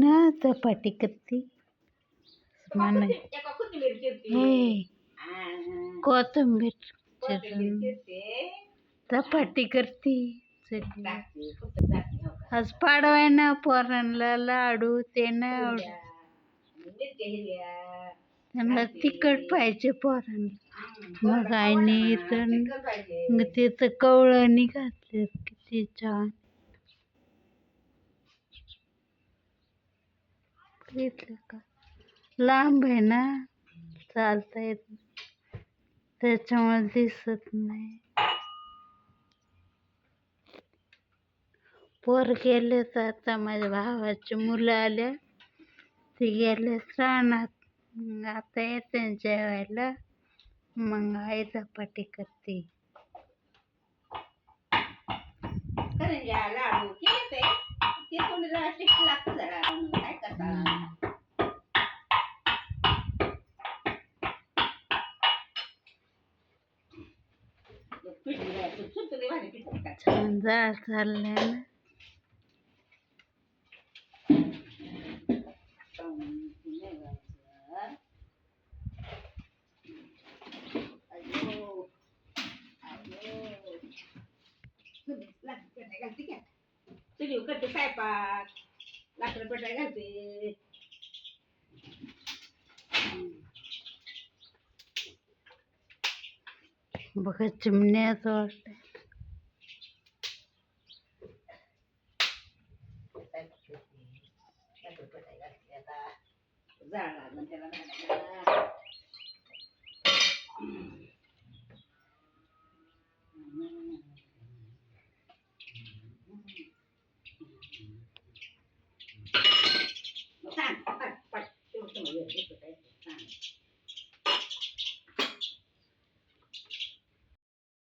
ना हे आ, कोथिंबीर कोथिंबीर चिरून चिरते चपाती करते. आज पाडवाय ना पोरांना लाडू ते हिरव्या. त्यांना तिखट पाहिजे पोरांना. मग आईने तर तिथं कवळणी घातले किती छान. घेतलं का? लांब आहे ना? चालता येत त्याच्यामुळे दिसत नाही. पोर गेले तर आता माझ्या भावाची मुलं आल्या. ते गेले रानात मग आता येते जेवायला. मग आई चपाटी करते. छान जाळ चाललंय ना. घालते का? चुलीवर करते स्वयंपाक लाकडं पेटाय घालते. बघा चिमण्याचं वाटतंय लाकडं पेटाय घालते आता जाळ लागून त्याला